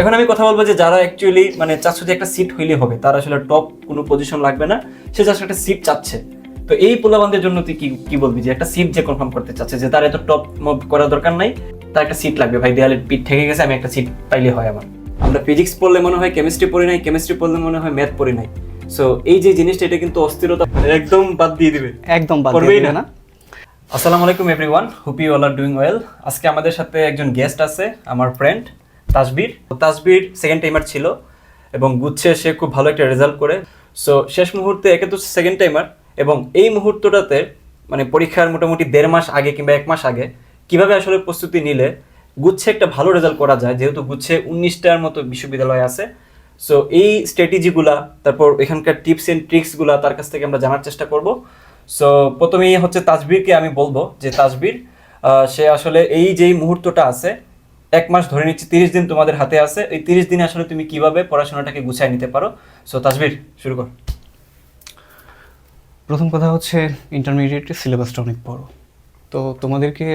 এখন আমি কথা বলব যে যারা অ্যাকচুয়ালি মানে চাচ্ছে যে একটা সিট হইলে হবে তার আসলে টপ কোনো পজিশন লাগবে না সে জাস্ট একটা সিট চাচ্ছে। তো এই পোলাবানদের জন্য তুই কি কি বলবি যে একটা সিট যে কনফার্ম করতে চাচ্ছে যে তার এত টপ করার দরকার নাই তার একটা সিট লাগবে। ভাই দেয়ালে পিঠ ঠেকে গেছে আমি একটা সিট পাইলে হয় আমার। আমরা ফিজিক্স পড়লে মনে হয় কেমিস্ট্রি পড়ি নাই কেমিস্ট্রি পড়লে মনে হয় ম্যাথ পড়ি নাই। সো এই যে জিনিসটা এটা কিন্তু অস্থিরতা একদম বাদ দিয়ে দিবে। একদম বাদ করবেই দিয়ে দিবে না। না। আসসালামু আলাইকুম everyone hope you all are doing well আজকে আমাদের সাথে একজন গেস্ট আছে আমার friend Tasbir. Tasbir second timer ছিল এবং গুচ্ছে সে খুব ভালো একটা রেজাল্ট করে। সো শেষ মুহূর্তে একে তো সেকেন্ড টাইমার এবং এই মুহূর্তটাতে মানে পরীক্ষার মোটামুটি দেড় মাস আগে কিংবা এক মাস আগে কীভাবে আসলে প্রস্তুতি নিলে গুচ্ছে একটা ভালো রেজাল্ট করা যায়, যেহেতু গুচ্ছে উনিশটার মতো বিশ্ববিদ্যালয় আছে। সো এই স্ট্র্যাটেজিগুলা তারপর এখানকার টিপস এন্ড ট্রিক্সগুলা তার কাছ থেকে আমরা জানার চেষ্টা করব। সো প্রথমেই হচ্ছে তাজবিরকে আমি বলব যে তাজবির সে আসলে এই যেই মুহূর্তটা আছে এক মাস ধরে নিচ্ছি, তিরিশ দিন তোমাদের হাতে আছে। এই তিরিশ দিনে আসলে তুমি কীভাবে পড়াশোনাটাকে গুছিয়ে নিতে পারো? সো তাজবির শুরু কর। প্রথম কথা হচ্ছে ইন্টারমিডিয়েটের সিলেবাসটা অনেক বড়। তো তোমাদেরকে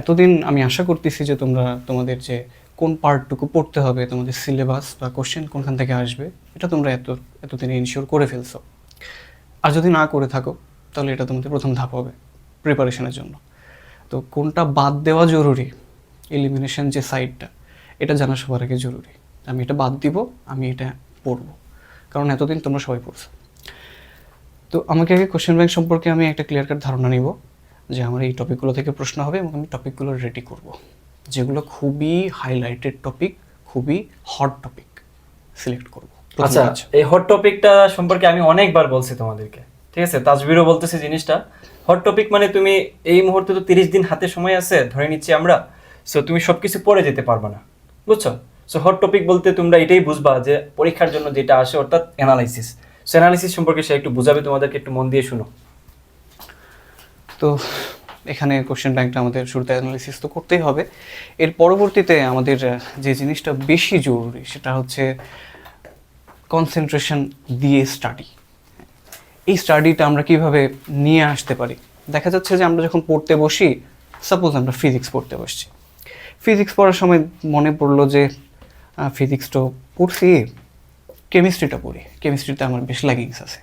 এতদিন আমি আশা করতেছি যে তোমরা তোমাদের যে কোন পার্টটুকু পড়তে হবে, তোমাদের সিলেবাস বা কোশ্চেন কোনখান থেকে আসবে, এটা তোমরা এত, এতদিন ইনশিওর করে ফেলছো। আর যদি না করে থাকো, তাহলে এটা তোমাদের প্রথম ধাপ হবে প্রিপারেশনের জন্য। তো কোনটা বাদ দেওয়া জরুরি এলিমিনেশন যে সাইডটা এটা জানা সবার আগে জরুরি। আমি এটা বাদ দিব আমি এটা পড়ব। কারণ এতদিন তোমরা সবাই পড়ছো। তো আমাকে আগে কোশ্চেন ব্যাংক সম্পর্কে আমি একটা ক্লিয়ার কাট ধারণা নিব যে আমার এই টপিকগুলো থেকে প্রশ্ন হবে এবং আমি টপিকগুলো রেডি করব। যেগুলো খুবই হাইলাইটেড টপিক খুবই হট টপিক সিলেক্ট করব। আচ্ছা এই হট টপিকটা সম্পর্কে আমি অনেকবার বলছি তোমাদেরকে ঠিক আছে? তাজবিরও বলতেছে জিনিসটা। হট টপিক মানে তুমি এই মুহূর্তে তো তিরিশ দিন হাতে সময় আছে ধরে নিচ্ছি আমরা। সো তুমি সবকিছু পড়ে যেতে পারবে না, বুঝছ? সো হট টপিক বলতে তোমরা এটাই বুঝবা যে পরীক্ষার জন্য যেটা আসে অর্থাৎ অ্যানালাইসিস সো অ্যানালাইসিস সম্পর্কে সে একটু বুঝাবে, তোমাদেরকে একটু মন দিয়ে শুনো। তো এখানে কোশ্চেন ব্যাংকটা আমাদের শুরুতে অ্যানালিসিস তো করতেই হবে। এর পরবর্তীতে আমাদের যে জিনিসটা বেশি জরুরি সেটা হচ্ছে কনসেন্ট্রেশন দিয়ে স্টাডি এই স্টাডিটা আমরা কীভাবে নিয়ে আসতে পারি? দেখা যাচ্ছে যে আমরা যখন পড়তে বসি সাপোজ আমরা ফিজিক্স পড়তে বসছি। ফিজিক্স পড়ার সময় মনে পড়ল যে ফিজিক্স তো পড়ছি কেমিস্ট্রিটা পড়ি। কেমিস্ট্রিতে আমার বেশ ল্যাগিংস আছে।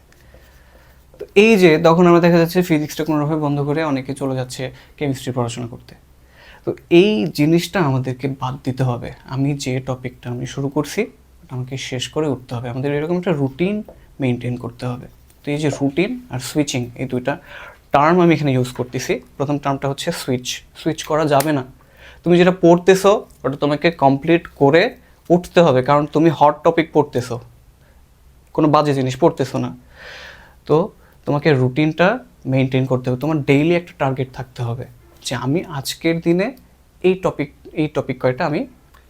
তো এই যে, তখন আমরা দেখা যাচ্ছে ফিজিক্সটা কোনোভাবে বন্ধ করে অনেকে চলে যাচ্ছে কেমিস্ট্রি পড়াশোনা করতে। তো এই জিনিসটা আমাদেরকে বাদ দিতে হবে। আমি যে টপিকটা আমি শুরু করছি, আমাকে শেষ করে উঠতে হবে। আমাদের এরকম একটা রুটিন মেনটেন করতে হবে। তো এই যে রুটিন আর সুইচিং এই দুইটা টার্ম আমি এখানে ইউজ করতেছি। প্রথম টার্মটা হচ্ছে সুইচ সুইচ করা যাবে না। তুমি যেটা পড়তেছো, ওটা তোমাকে কমপ্লিট করে উঠতে হবে, কারণ তুমি হট টপিক পড়তেছো। কোনো বাজে জিনিস পড়তেছো না। তো তোমাকে রুটিনটা মেনটেন করতে হবে। তোমার ডেইলি একটা টার্গেট থাকতে হবে যে আমি আজকের দিনে এই টপিক এই টপিক কয়টা আমি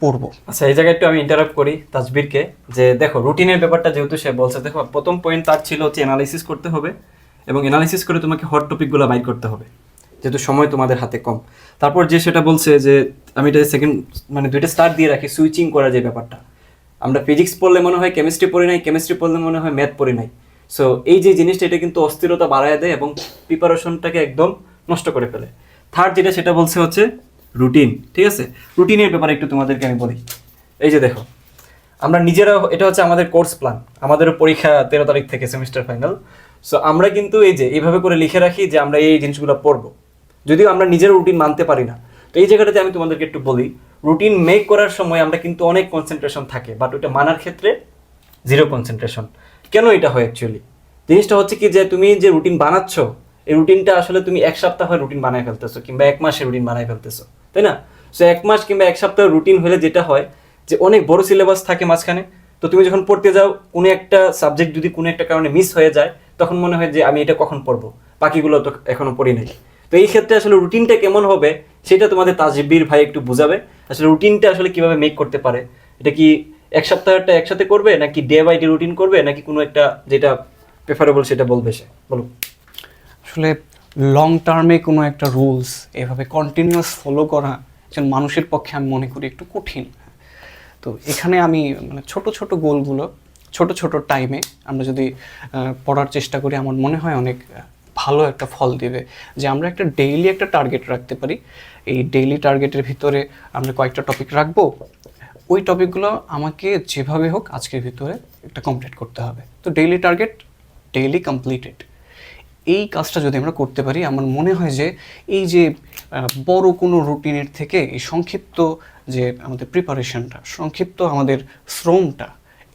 পড়ব। আচ্ছা এই জায়গায় একটু আমি ইন্টারাপ্ট করি তাজবিরকে যে দেখো রুটিনের ব্যাপারটা যেহেতু সে বলছে, দেখো, প্রথম পয়েন্ট তার ছিল হচ্ছে অ্যানালাইসিস করতে হবে এবং অ্যানালাইসিস করে তোমাকে হট টপিকগুলো বাইর করতে হবে। যেহেতু সময় তোমাদের হাতে কম। তারপর যে সেটা বলছে যে, আমি এটা সেকেন্ড মানে দুইটা স্টার দিয়ে রাখি সুইচিং করার যে ব্যাপারটা। আমরা ফিজিক্স পড়লে মনে হয় কেমিস্ট্রি পড়ি নাই কেমিস্ট্রি পড়লে মনে হয় ম্যাথ পড়ি নাই। সো এই যে জিনিসটা, এটা কিন্তু অস্থিরতা বাড়ায় দেয় এবং প্রিপারেশনটাকে একদম নষ্ট করে ফেলে। থার্ড যেটা, সেটা বলছে হচ্ছে রুটিন ঠিক আছে? রুটিনের ব্যাপারে একটু তোমাদেরকে আমি বলি। এই যে দেখো, আমরা নিজেরা, এটা হচ্ছে আমাদের কোর্স প্ল্যান আমাদেরও পরীক্ষা তেরো তারিখ থেকে সেমিস্টার ফাইনাল সো আমরা কিন্তু এই যে, এইভাবে করে লিখে রাখি যে আমরা এই জিনিসগুলো পড়ব। যদিও আমরা নিজের রুটিন মানতে পারি না। তো এই জায়গাটাতে আমি তোমাদেরকে একটু বলি রুটিন মেক করার সময় আমরা কিন্তু অনেক কনসেন্ট্রেশন থাকে বাট ওইটা মানার ক্ষেত্রে জিরো কনসেন্ট্রেশন কেন এটা হয় অ্যাকচুয়ালি জিনিসটা হচ্ছে কি যে তুমি যে রুটিন বানাচ্ছ, এই রুটিনটা আসলে তুমি এক সপ্তাহ রুটিন বানায় ফেলতেছো, কিংবা এক মাসে রুটিন বানায় ফেলতেছো, তাই না? সো এক মাস কিংবা এক সপ্তাহ রুটিন হলে যেটা হয় যে অনেক বড় সিলেবাস থাকে মাঝখানে, তো তুমি যখন পড়তে যাও, কোনো একটা সাবজেক্ট যদি কোনো একটা কারণে মিস হয়ে যায়, তখন মনে হয় যে আমি এটা কখন পড়ব? বাকিগুলো তো এখনও পড়ি নাই। তো এই ক্ষেত্রে আসলে রুটিনটা কেমন হবে, সেটা তোমাদের তাজবির ভাই একটু বুঝাবে। আসলে রুটিনটা আসলে কীভাবে মেক করতে পারে? এটা কি এক সপ্তাহটা একসাথে করবে, নাকি ডে বাই ডে রুটিন করবে, নাকি কোনো একটা যেটা প্রেফারেবল সেটা বলবে সে? বলো। আসলে লং টার্মে কোনো একটা রুলস এভাবে কন্টিনিউয়াস ফলো করা একজন মানুষের পক্ষে আমি মনে করি একটু কঠিন। তো এখানে আমি মানে ছোট ছোট গোলগুলো ছোট ছোট টাইমে আমরা যদি পড়ার চেষ্টা করি, আমার মনে হয় অনেক ভালো একটা ফল দিবে। যে আমরা একটা ডেইলি একটা টার্গেট রাখতে পারি। এই ডেইলি টার্গেটের ভিতরে আমরা কয়েকটা টপিক রাখব। ওই টপিকগুলো আমাকে যেভাবে হোক আজকের ভিতরে একটা কমপ্লিট করতে হবে। তো ডেইলি টার্গেট ডেইলি কমপ্লিটেড এই কাজটা যদি আমরা করতে পারি, আমার মনে হয় যে এই যে বড় কোনো রুটিনের থেকে এই সংক্ষিপ্ত যে আমাদের প্রিপারেশনটা সংক্ষিপ্ত আমাদের শ্রমটা,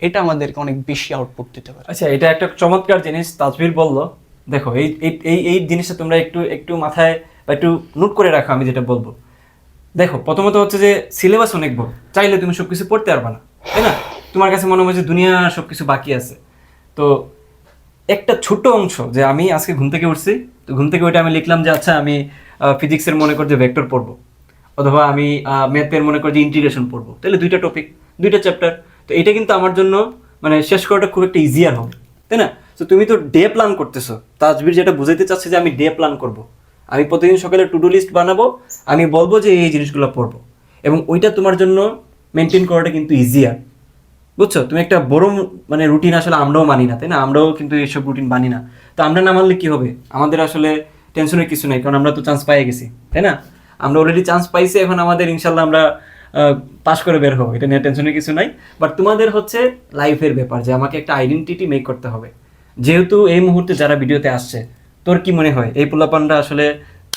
এটা আমাদেরকে অনেক বেশি আউটপুট দিতে পারে। আচ্ছা এটা একটা চমৎকার জিনিস তাজবির বলল। দেখো, এই, এই- এই জিনিসটা তোমরা একটু একটু মাথায় বা একটু নোট করে রাখো আমি যেটা বলব। দেখো, প্রথমত হচ্ছে যে সিলেবাস অনেক বড়, চাইলে তুমি সব কিছু পড়তে পারবে না, তাই না? তোমার কাছে মনে হয় যে দুনিয়া সব কিছু বাকি আছে। তো একটা ছোট অংশ যে আমি আজকে ঘুম থেকে উঠছি, তো ঘুম থেকে ওইটা আমি লিখলাম যে আচ্ছা আমি ফিজিক্সের মনে কর যে ভেক্টর পড়ব, অথবা আমি ম্যাথের মনে কর যে ইন্টিগ্রেশন পড়ব, তাহলে দুইটা টপিক দুইটা চ্যাপ্টার তো এটা কিন্তু আমার জন্য মানে শেষ করাটা খুব একটা ইজিয়ার হবে, তাই না? তো তুমি তো ডে প্ল্যান করতেছো। তাজবির যেটা বুঝাইতে চাচ্ছে যে আমি ডে প্ল্যান করব। আমি প্রতিদিন সকালে টু ডু লিস্ট বানাবো, আমি বলব যে এই জিনিসগুলো পড়ব। এবং ওইটা তোমার জন্য মেনটেন করাটা কিন্তু ইজিয়ার বুঝছ? তুমি একটা বড় মানে রুটিন আসলে আমরাও মানি না, তাই না? আমরাও কিন্তু এইসব রুটিন মানি না। তো আমরা না মানলে কি হবে? আমাদের আসলে টেনশনের কিছু নেই, কারণ আমরা তো চান্স পাই গেছি, তাই না? আমরা অলরেডি চান্স পাইছি, এখন আমাদের ইনশাল্লাহ আমরা পাস করে বের হব। এটা নিয়ে টেনশনের কিছু নাই। বাট তোমাদের হচ্ছে লাইফের ব্যাপার যে আমাকে একটা আইডেন্টিটি মেক করতে হবে। যেহেতু এই মুহূর্তে যারা ভিডিওতে আসছে তোর কি মনে হয়? এই পোলাপানরা আসলে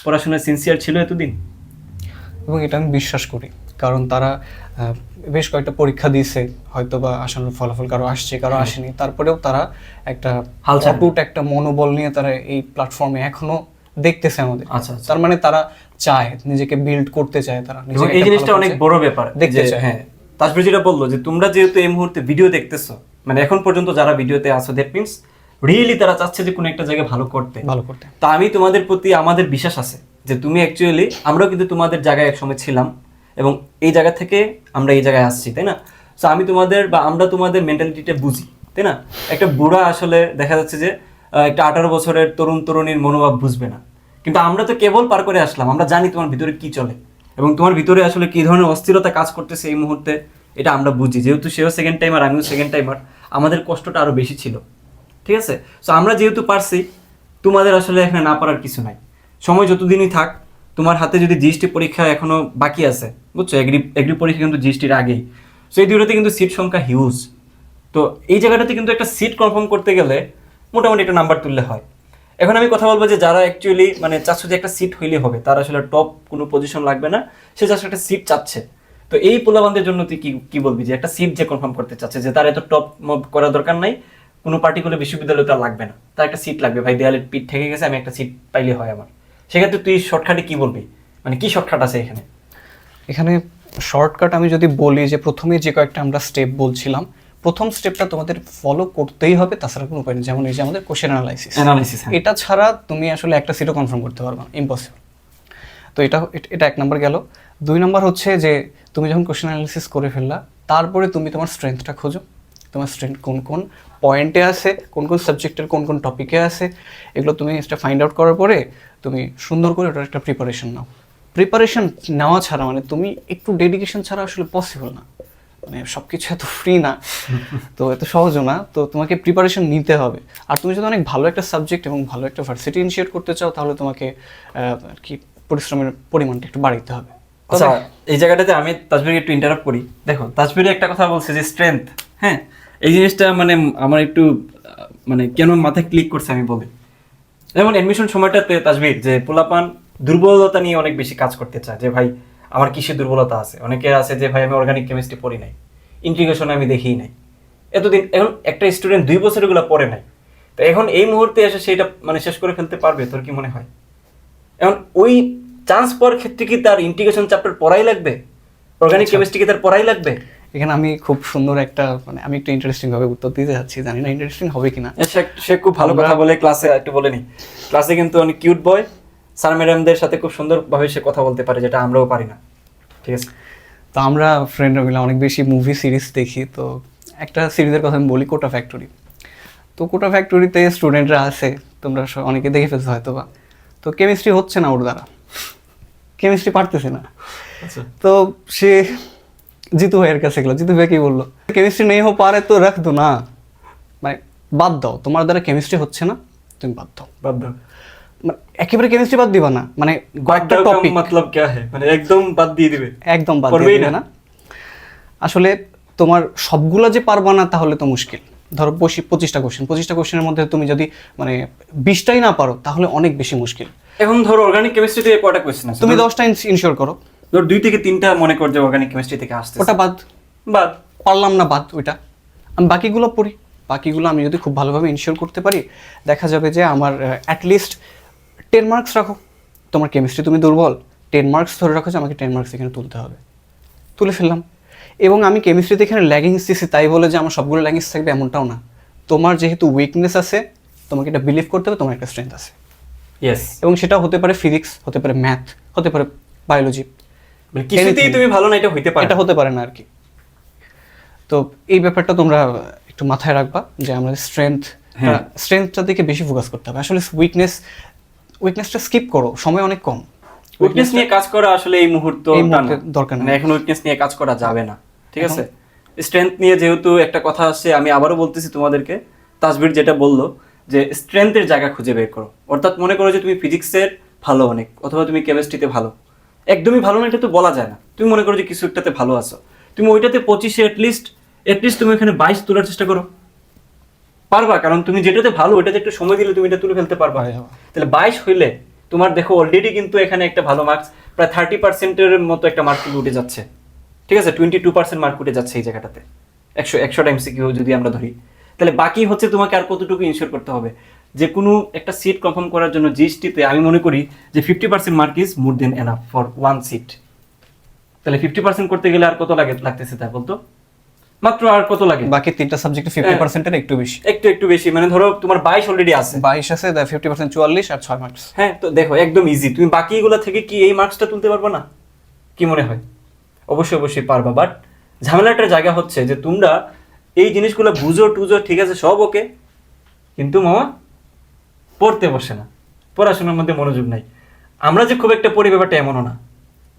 পড়াশোনায় সিনসিয়ার ছিল এতদিন? এবং এটা আমি বিশ্বাস করি। কারণ তারা বেশ কয়েকটা পরীক্ষা দিয়েছে হয়তো বা আসানোর ফলাফল কারও আসছে কারও আসেনি। তারপরেও তারা একটা অটুট একটা মনোবল নিয়ে তারা এই প্ল্যাটফর্মে এখনও দেখতেছে আমাদের। আচ্ছা, আচ্ছা। তার মানে তারা চায় নিজেকে বিল্ড করতে চায় তারা এই জিনিসটা অনেক বড় ব্যাপার দেখতে চায়। হ্যাঁ তাজবির যেটা বলল যে তোমরা যেহেতু এই মুহূর্তে ভিডিও দেখতেছো মানে এখন পর্যন্ত যারা ভিডিওতে আছো দ্যাট মিনস রিয়েলি তারা চাচ্ছে যে কোনো একটা জায়গায় ভালো করতে। ভালো করতে। তা আমি তোমাদের প্রতি আমাদের বিশ্বাস আছে যে তুমি অ্যাকচুয়ালি আমরাও কিন্তু তোমাদের জায়গায় একসময় ছিলাম এবং এই জায়গা থেকে আমরা এই জায়গায় আসছি তাই না? তো আমি তোমাদের বা আমরা তোমাদের মেন্টালিটিটা বুঝি তাই না? একটা বুড়া আসলে দেখা যাচ্ছে যে একটা আঠারো বছরের তরুণ তরুণীর মনোভাব বুঝবে না। কিন্তু আমরা তো কেবল পার করে আসলাম আমরা জানি তোমার ভিতরে কি চলে এবং তোমার ভিতরে আসলে কি ধরনের অস্থিরতা কাজ করতেছে এই মুহূর্তে এটা আমরা বুঝি। যেহেতু সেও সেকেন্ড টাইমার আমিও সেকেন্ড টাইমার আমাদের কষ্টটা আরও বেশি ছিল। ঠিক আছে? সো আমরা যেহেতু পারছি, তোমাদের আসলে এখানে না পারার কিছু নাই। সময় যতদিনই থাক, তোমার হাতে যদি জিএসটি পরীক্ষা এখনও বাকি আছে, বুঝছ? এগ্রি এগ্রি পরীক্ষা কিন্তু জিএসটির আগেই। সো এই দুটোতে কিন্তু সিট সংখ্যা হিউজ তো, এই জায়গাটাতে কিন্তু একটা সিট কনফার্ম করতে গেলে মোটামুটি একটা নাম্বার তুললে হয়। এখন আমি কথা বলব যে, যারা অ্যাকচুয়ালি মানে চাচ্ছ যে একটা সিট হইলে হবে, তার আসলে টপ কোনো পজিশন লাগবে না। সে জাস্ট একটা সিট চাচ্ছে। তো, এই পোলাবানদের জন্য তুই কি কি বলবি? যে একটা সিট যে কনফার্ম করতে চাচ্ছে, যে তার এত টপ মপ করা দরকার নাই কোনো পার্টিকুলার বিশ্ববিদ্যালয় তার লাগবে না। তার একটা সিট লাগবে। ভাই দেয়ালের পিঠ থেকে গেছে আমি একটা সিট পাইলে হয় আমার। সেক্ষেত্রে তুই শর্টকাটে কি বলবি? মানে কি শর্টকাট আছে এখানে? এখানে শর্টকাট আমি যদি বলি যে প্রথমে যে কয়েকটা আমরা স্টেপ বলছিলাম প্রথম স্টেপটা তোমাদের ফলো করতেই হবে তাছাড়া কোনো উপায় নেই। যেমন এই যে আমাদের কোশ্চেন অ্যানালাইসিস অ্যানালিসিস এটা ছাড়া তুমি আসলে একটা সিটও কনফার্ম করতে পারবে না। ইম্পসিবল তো এটা এটা এক নম্বর গেল। দুই নম্বর হচ্ছে যে তুমি যখন কোশ্চেন অ্যানালিসিস করে ফেললা তারপরে তুমি তোমার স্ট্রেংথটা খোঁজো। তোমার স্ট্রেংথ কোন কোন পয়েন্টে আছে কোন কোন সাবজেক্টের কোন কোন টপিকে আছে এগুলো তুমি এটা ফাইন্ড আউট করার পরে তুমি সুন্দর করে ওটার একটা প্রিপারেশন নাও। প্রিপারেশন নেওয়া ছাড়া মানে তুমি একটু ডেডিকেশন ছাড়া আসলে পসিবল না। মানে সব কিছু এত ফ্রি না তো এত সহজও না তো তোমাকে প্রিপারেশন নিতে হবে। আর তুমি যদি অনেক ভালো একটা সাবজেক্ট এবং ভালো একটা ভার্সিটি ইনিশিয়েট করতে চাও তাহলে তোমাকে আর কি পরিশ্রমের পরিমাণটা একটু বাড়াইতে হবে। আচ্ছা এই জায়গাটাতে আমি তাজবিরকে একটু ইন্টারাপ্ট করি। দেখো তাজবিরে একটা কথা বলছে যে স্ট্রেংথ হ্যাঁ এই জিনিসটা মানে আমার একটু মানে কেন মাথায় ক্লিক করছে আমি বলি। যেমন অ্যাডমিশন সময়টাতে তাজবির যে পোলাপান দুর্বলতা নিয়ে অনেক বেশি কাজ করতে চায় যে ভাই আমার কিসের দুর্বলতা আছে? অনেকে আছে যে ভাই আমি অর্গানিক কেমিস্ট্রি পড়ি নাই ইন্টিগ্রেশন আমি দেখিই নাই। এতদিন এখন একটা স্টুডেন্ট দুই বছর এগুলো পড়ে নাই তো এখন এই মুহূর্তে এসে সেটা মানে শেষ করে ফেলতে পারবে তোর কি মনে হয়? এখন ওই চান্স পাওয়ার ক্ষেত্রে কি তার ইন্টিগ্রেশন চ্যাপ্টার পড়াই লাগবে? অর্গানিক কেমিস্ট্রি কি তার পড়াই লাগবে? এখানে আমি খুব সুন্দর একটা মানে আমি একটু ইন্টারেস্টিং ভাবে উত্তর দিতে যাচ্ছি জানি না ইন্টারেস্টিং হবে কিনা। সে খুব ভালো কথা বলে ক্লাসে একটু বলে নি। ক্লাসে কিন্তু অনেক কিউট বয় স্যার ম্যাডামদের সাথে খুব সুন্দরভাবে সে কথা বলতে পারে যেটা আমরাও পারি না। ঠিক আছে? তো আমরা ফ্রেন্ডরা মিলে অনেক বেশি মুভি সিরিজ দেখি তো একটা সিরিজের কথা আমি বলি কোটা ফ্যাক্টরি তো কোটা ফ্যাক্টরিতে স্টুডেন্টরা আছে তোমরা অনেকে দেখে ফেলছো হয়তো বা তো কেমিস্ট্রি হচ্ছে না ওর দ্বারা। কেমিস্ট্রি পারতেছে না। আচ্ছা। তো সে জিতু ভাইয়ের কাছে গেলো জিতু ভাই কি বললো কেমিস্ট্রি নেই হো পারে তো রাখ দো না মানে বাদ দাও তোমার দ্বারা কেমিস্ট্রি হচ্ছে না তুমি বাদ দাও বাদ মানে একেবারে কেমিস্ট্রি বাদ দিবা না মানে কয়েকটা টপিক মতলব क्या है মানে একদম বাদ দিয়ে দিবে একদম বাদ করবেই দিয়ে দিবে না। না আসলে তোমার সবগুলো যে পারবা না তাহলে তো মুশকিল ধরো পঁচিশ পঁচিশটা কোশ্চেন পঁচিশটা কোশ্চেনের মধ্যে তুমি যদি মানে বিশটাই না পারো তাহলে অনেক বেশি মুশকিল এখন ধরো অর্গানিক কেমিস্ট্রি থেকে কয়টা কোয়েশ্চেন আছে তুমি দশটা ইনশিওর করো ধর দুই থেকে তিনটা মনে কর যে অর্গানিক কেমিস্ট্রি থেকে আসছে ওটা বাদ। বাদ। পারলাম না বাদ ওইটা। আমি বাকিগুলো পড়ি। বাকিগুলো আমি যদি খুব ভালোভাবে ইনশিওর করতে পারি দেখা যাবে যে আমার অ্যাটলিস্ট টেন মার্কস রাখো। তোমার কেমিস্ট্রি তুমি দুর্বল টেন মার্কস ধরে রাখো যে আমাকে টেন মার্কস এখানে তুলতে হবে। তুলে ফেললাম। এবং আমি কেমিস্ট্রিতে এখানে ল্যাগিংস দিছি তাই বলে যে আমার সবগুলো ল্যাগিংস থাকবে এমনটাও না। তোমার যেহেতু উইকনেস আছে তোমাকে এটা বিলিভ করতে হবে তোমার একটা স্ট্রেংথ আছে। ইয়েস এবং সেটা হতে পারে ফিজিক্স হতে পারে ম্যাথ হতে পারে বায়োলজি কিছুতেই Anything. তুমি ভালো না এটা হইতে পারে এটা হতে পারে না আর কি। তো এই ব্যাপারটা তোমরা একটু মাথায় রাখবা যে আমাদের স্ট্রেংথ হ্যাঁ। স্ট্রেংথটার দিকে বেশি ফোকাস করতে হবে। আসলে উইকনেস উইকনেসটা স্কিপ করো সময় অনেক কম। উইকনেস নিয়ে কাজ করা আসলে এই মুহূর্তে দরকার নেই। মানে এখন উইকনেস নিয়ে কাজ করা যাবে না। ঠিক আছে? স্ট্রেংথ নিয়ে যেহেতু একটা কথা আসছে আমি আবারও বলতেছি তোমাদেরকে তাসবির যেটা বলল যে স্ট্রেংথের জায়গা খুঁজে বের করো। অর্থাৎ মনে করো যে তুমি ফিজিক্সের ভালো অনেক অথবা তুমি কেমিস্ট্রিতে ভালো। একদমই ভালো না এটা তো বলা যায় না। তুমি মনে করো যে কিছু একটাতে ভালো আছো। তুমি ওইটাতে পঁচিশে অ্যাটলিস্ট অ্যাটলিস্ট তুমি এখানে বাইশ তোলার চেষ্টা করো। পারবা কারণ তুমি যেটাতে ভালো ওইটাতে একটু সময় দিলে তুমি এটা তুলে ফেলতে পারবা। তাহলে বাইশ হইলে তোমার দেখো অলরেডি কিন্তু এখানে একটা ভালো মার্কস প্রায় থার্টি পার্সেন্টের মতো একটা মার্ক উঠে যাচ্ছে। ঠিক আছে? টোয়েন্টি টু পার্সেন্ট মার্ক উঠে যাচ্ছে এই জায়গাটাতে। একশো একশো টাইম সিকিউ যদি আমরা ধরি। তাহলে বাকি হচ্ছে তোমাকে আর কতটুকু ইনশিওর করতে হবে? যে কোনো একটা সিট কনফার্ম করার জন্য জিএসটিতে আমি মনে করি যে fifty percent mark is more than enough for one seat তাহলে ফিফটি পার্সেন্ট করতে গেলে আর কত লাগে লাগতেছে তা বলতো? মাত্র আর কত লাগে? বাকি তিনটা সাবজেক্টে ফিফটি। পার্সেন্টের একটু বেশি। একটু একটু বেশি মানে ধরো তোমার বাইশ অলরেডি আছে। বাইশ আছে ফিফটি পার্সেন্ট চুয়াল্লিশ আর ছয় মার্কস হ্যাঁ তো দেখো একদম ইজি তুমি বাকিগুলো থেকে কি এই মার্কসটা তুলতে পারবে না? কি মনে হয়? অবশ্যই অবশ্যই পারবা বাট ঝামেলাটার জায়গা হচ্ছে যে তোমরা এই জিনিসগুলো বুঝো টুজো ঠিক আছে সব ওকে কিন্তু মামা পড়তে বসে না। পড়াশোনার মধ্যে মনোযোগ নাই। আমরা যে খুব একটা পড়ি ব্যাপারটা এমনও না।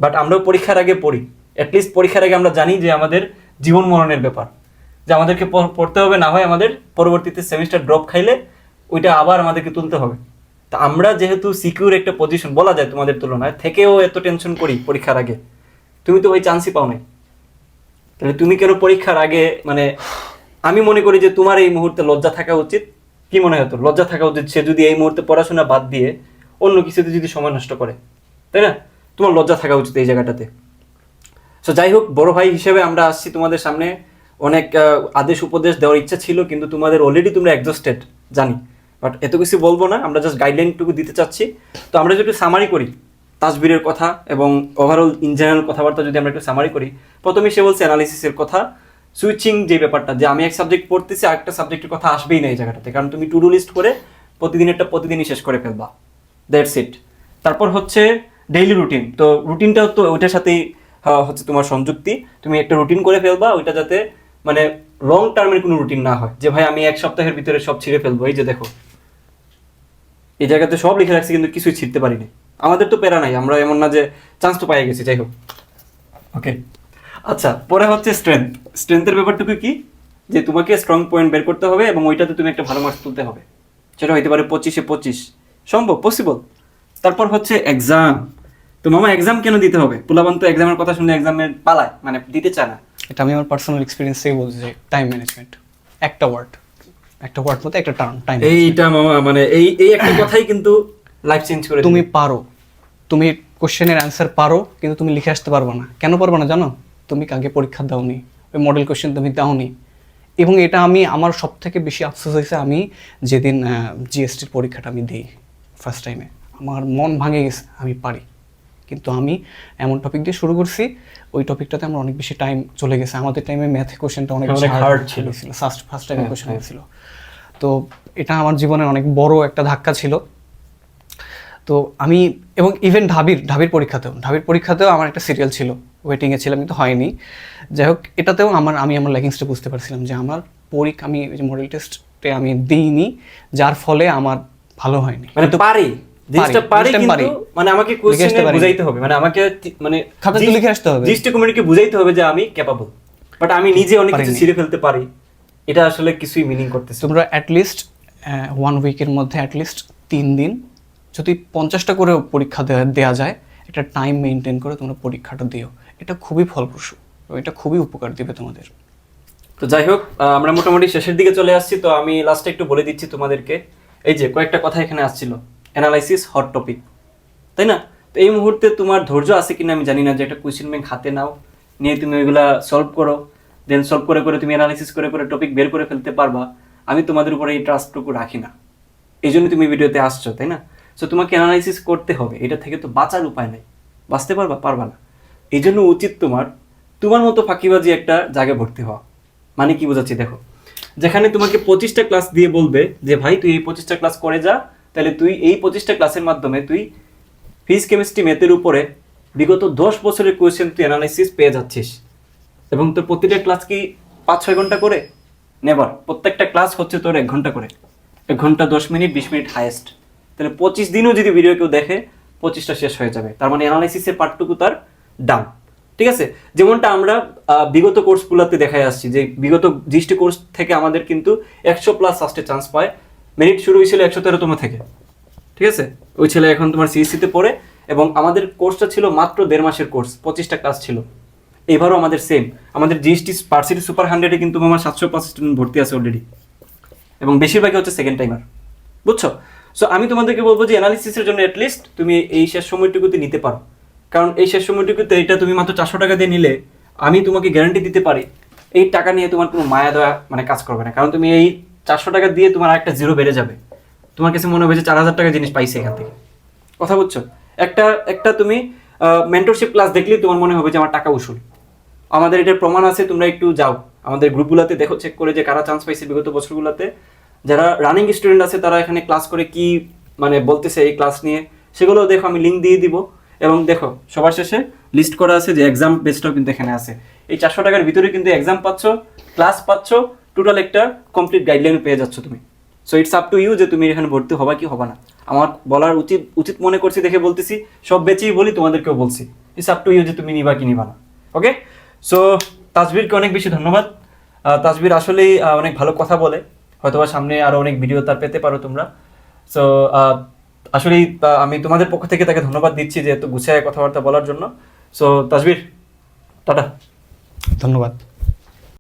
বাট আমরাও পরীক্ষার আগে পড়ি। অ্যাটলিস্ট পরীক্ষার আগে আমরা জানি যে আমাদের জীবন মরণের ব্যাপার। যে আমাদেরকে পড়তে হবে, না হয় আমাদের পরবর্তীতে সেমিস্টার ড্রপ খাইলে ওইটা আবার আমাদেরকে তুলতে হবে। তা আমরা যেহেতু সিকিউর একটা পজিশন বলা যায় তোমাদের তুলনায়, থেকেও এত টেনশন করি পরীক্ষার আগে। তুমি তো ওই চান্সই পাও নাই। তাহলে তুমি কেন পরীক্ষার আগে মানে আমি মনে করি যে তোমার এই মুহূর্তে লজ্জা থাকা উচিত। কি মনে তোর? লজ্জা থাকা উচিত সে যদি এই মুহূর্তে পড়াশোনা বাদ দিয়ে অন্য কিছুতে যদি সময় নষ্ট করে। তাই না? তোমার লজ্জা থাকা উচিত এই জায়গাটাতে। সো যাই হোক, বড় ভাই হিসেবে আমরা আসছি তোমাদের সামনে। অনেক আদেশ উপদেশ দেওয়ার ইচ্ছা ছিল, কিন্তু তোমাদের অলরেডি তোমরা এক্সস্টেড জানি। বাট এত কিছু বলব না, আমরা জাস্ট গাইডলাইনটুকু দিতে চাচ্ছি। তো আমরা যদি সামারি করি, তাসবিরের কথা এবং ওভারঅল ইন জেনারেল কথাবার্তা যদি আমরা একটু সামারি করি, প্রথমে সে বলছে অ্যানালিসিসের কথা। সুইচিং যে ব্যাপারটা, যে আমি এক সাবজেক্ট পড়তেছি, আরেকটা সাবজেক্টের কথা আসবেই না এই জায়গাটাতে। কারণ তুমি টু ডু লিস্ট করে প্রতিদিনেরটা প্রতিদিনই শেষ করে ফেলবা। দ্যাটস ইট তারপর হচ্ছে ডেইলি রুটিন তো রুটিনটাও তো ওইটার সাথেই হচ্ছে তোমার সংযুক্তি। তুমি একটা রুটিন করে ফেলবা, ওইটা যাতে মানে লং টার্মের কোনো রুটিন না হয়। যে ভাই, আমি এক সপ্তাহের ভিতরে সব ছিঁড়ে ফেলব। এই যে দেখো। এই জায়গাতে সব লিখে রাখছি, কিন্তু কিছুই ছিঁড়তে পারিনি। আমাদের তো প্যারা নাই। আমরা এমন না যে চান্স তো পাই গেছি। যাই হোক। ওকে আচ্ছা পরে হচ্ছে স্ট্রেংথ স্ট্রেংথের ব্যাপারটুকু কি? যে তোমাকে স্ট্রং পয়েন্ট বের করতে হবে এবং ওইটাতে তুমি একটা ভালো মার্কস তুলতে হবে। সেটা হইতে পারে পঁচিশে পঁচিশ। সম্ভব পসিবল তারপর হচ্ছে এক্সাম তো মামা এক্সাম কেন দিতে হবে? পুলাবান তো এক্সামের কথা শুনলে এক্সামের পালায় মানে দিতে চায় না। এটা আমি আমার পার্সোনাল এক্সপিরিয়েন্স থেকে বলছি যে টাইম ম্যানেজমেন্ট একটা ওয়ার্ড একটা ওয়ার্ড মধ্যে একটা টার্ম টাইম এইটা মামা মানে এই এই একটা কথাই কিন্তু লাইফ চেঞ্জ করে তুমি পারো। তুমি কোশ্চেনের অ্যান্সার পারো কিন্তু তুমি লিখে আসতে পারবে না। কেন পারবে না জানো? তুমি আগে পরীক্ষা দাওনি? ওই মডেল কোশ্চেন তুমি দাওনি। এবং এটা আমি আমার সব থেকে বেশি আফসোস হয়েছে আমি যেদিন জিএসটির পরীক্ষাটা আমি দিই ফার্স্ট টাইমে আমার মন ভাঙে গেছে আমি পারি। কিন্তু আমি এমন টপিক দিয়ে শুরু করছি ওই টপিকটাতে আমার অনেক বেশি টাইম চলে গেছে। আমাদের টাইমে ম্যাথ কোশ্চেনটা অনেক hard hard ছিল। ছিল ফার্স্ট ফার্স্ট টাইমে হ্যাঁ, কোশ্চেন হ্যাঁ। তো এটা আমার জীবনের অনেক বড় একটা ধাক্কা ছিল। তো আমি এবং ইভেন ঢাবির ঢাবির পরীক্ষাতেও ঢাবির পরীক্ষাতেও আমার একটা সিরিয়াল ছিল। ওয়েটিংয়ে ছিলাম কিন্তু হয়নি। যাই হোক এটাতেও আমার আমি আমার ল্যাকিংসটা বুঝতে পারছিলাম যে আমার পরীক্ষা আমি যে মডেল টেস্টে আমি দিইনি যার ফলে আমার ভালো হয়নি। মানে পারি জিনিসটা পারি কিন্তু মানে আমাকে কোশ্চেনে বুঝাইতে হবে মানে আমাকে মানে খাতায় লিখে আসতে হবে। জিনিসটা কমিউনিকে বুঝাইতে হবে যে আমি ক্যাপাবল বাট আমি নিজে অনেক কিছু ছিঁড়ে ফেলতে পারি। এটা আসলে কিছুই মিনিং করতেছে তোমরা অ্যাটলিস্ট ওয়ান উইকের মধ্যে অ্যাটলিস্ট তিন দিন যদি পঞ্চাশটা করে পরীক্ষা দেয়া যায় একটা টাইম মেনটেন করে তোমরা পরীক্ষাটা দিও। এটা খুবই ফলপ্রসূ এবং এটা খুবই উপকার দিবে তোমাদের। তো যাই হোক আমরা মোটামুটি শেষের দিকে চলে আসছি, তো আমি লাস্টে একটু বলে দিচ্ছি তোমাদেরকে। এই যে কয়েকটা কথা এখানে আসছিল অ্যানালাইসিস হট টপিক তাই না? তো এই মুহূর্তে তোমার ধৈর্য আছে কিনা আমি জানি না, যে একটা কোয়েশ্চেন ব্যাংক হাতে নাও, নিয়ে তুমি ওইগুলা সলভ করো দেন সলভ করে করে তুমি অ্যানালাইসিস করে করে টপিক বের করে ফেলতে পারবা। আমি তোমাদের উপরে এই ট্রাস্টটুকু রাখি না। এই জন্য তুমি ভিডিওতে আসছো, তাই না? সো তোমাকে অ্যানালাইসিস করতে হবে, এটা থেকে তো বাঁচার উপায় নেই। বাঁচতে পারবা? পারবা না। এই জন্য উচিত তোমার তোমার মতো ফাঁকিবাজি একটা জায়গায় ভর্তি হওয়া। মানে কি বোঝাচ্ছি, দেখো। যেখানে তোমাকে পঁচিশটা ক্লাস দিয়ে বলবে যে, ভাই, তুই এই পঁচিশটা ক্লাস করে যা, তাহলে তুই এই পঁচিশটা ক্লাসের মাধ্যমে তুই ফিজ কেমিস্ট্রি ম্যাথের উপরে বিগত দশ বছরের কোয়েশ্চেন তুই অ্যানালাইসিস পেয়ে যাচ্ছিস। এবং তোর প্রতিটা ক্লাস কি পাঁচ ছয় ঘণ্টা করে? নেবার প্রত্যেকটা ক্লাস হচ্ছে তোর এক ঘণ্টা করে। এক ঘণ্টা দশ মিনিট, বিশ মিনিট হায়েস্ট তাহলে পঁচিশ দিনও যদি ভিডিও কেউ দেখে, পঁচিশটা শেষ হয়ে যাবে। তার মানে অ্যানালাইসিসের পার্টটুকু তার ডান ঠিক আছে? যেমনটা আমরা বিগত কোর্সগুলোতে দেখাই আসছি যে, বিগত জিএসটি কোর্স থেকে আমাদের কিন্তু একশো প্লাস ফার্স্টে চান্স পায়। মেরিট শুরু হয়েছিল একশো তেরোতম থেকে। ঠিক আছে? ওই ছেলে এখন তোমার সিএসসিতে পড়ে এবং আমাদের কোর্সটা ছিল মাত্র দেড় মাসের কোর্স, পঁচিশটা ক্লাস ছিল। এবারও আমাদের সেম আমাদের জিএসটি পার্সিটি সুপার হান্ড্রেডে কিন্তু আমার সাতশো পাঁচ স্টুডেন্ট ভর্তি আছে অলরেডি এবং বেশিরভাগই হচ্ছে সেকেন্ড টাইমার বুঝছ? সো আমি তোমাদেরকে বলব যে অ্যানালিসিসের জন্য অ্যাটলিস্ট তুমি এই শেষ সময়টুকুতে নিতে পারো। কারণ এই শেষ সময়টুকুতে এটা তুমি মাত্র চারশো টাকা দিয়ে নিলে, আমি তোমাকে গ্যারান্টি দিতে পারি। এই টাকা নিয়ে তোমার কোনো মায়া দেওয়া মানে কাজ করবে না, কারণ তুমি এই চারশো টাকা দিয়ে তোমার একটা জিরো বেড়ে যাবে। তোমার কাছে মনে হবে যে চার হাজার টাকা জিনিস পাইছে এখান থেকে। কথা বুঝছ? একটা একটা তুমি মেন্টরশিপ ক্লাস দেখলেই তোমার মনে হবে যে আমার টাকা উসুল। আমাদের এটার প্রমাণ আছে, তোমরা একটু যাও। আমাদের গ্রুপগুলোতে দেখো চেক করে যে কারা চান্স পাইছে বিগত বছরগুলোতে। যারা রানিং স্টুডেন্ট আছে, তারা এখানে ক্লাস করে কি মানে বলতেছে এই ক্লাস নিয়ে সেগুলো দেখো, আমি লিঙ্ক দিয়ে দিব। এবং দেখো, সবার শেষে লিস্ট করা আছে যে এক্সাম বেসটাও কিন্তু এখানে আছে। এই চারশো টাকার ভিতরে কিন্তু এক্সাম পাচ্ছ ক্লাস পাচ্ছ টোটাল একটা কমপ্লিট গাইডলাইন পেয়ে যাচ্ছ তুমি। So it's up to you যে তুমি এখানে ভর্তি হবা কি হবা না। আমার বলার উচিত উচিত মনে করছি দেখে বলতেছি, সব বেচেই বলি, তোমাদেরকেও বলছি। ইটস আপ টু ইউ যে তুমি নিবা কি নিবা না। ওকে সো তাজবিরকে অনেক বেশি ধন্যবাদ। তাজবির আসলেই অনেক ভালো কথা বলে। হয়তোবা সামনে আরও অনেক ভিডিও তার পেতে পারো তোমরা। সো আসলেই আমি তোমাদের পক্ষ থেকে তাকে ধন্যবাদ দিচ্ছি যে এত গুছিয়ে কথাবার্তা বলার জন্য। সো তাসবির টাটা। ধন্যবাদ।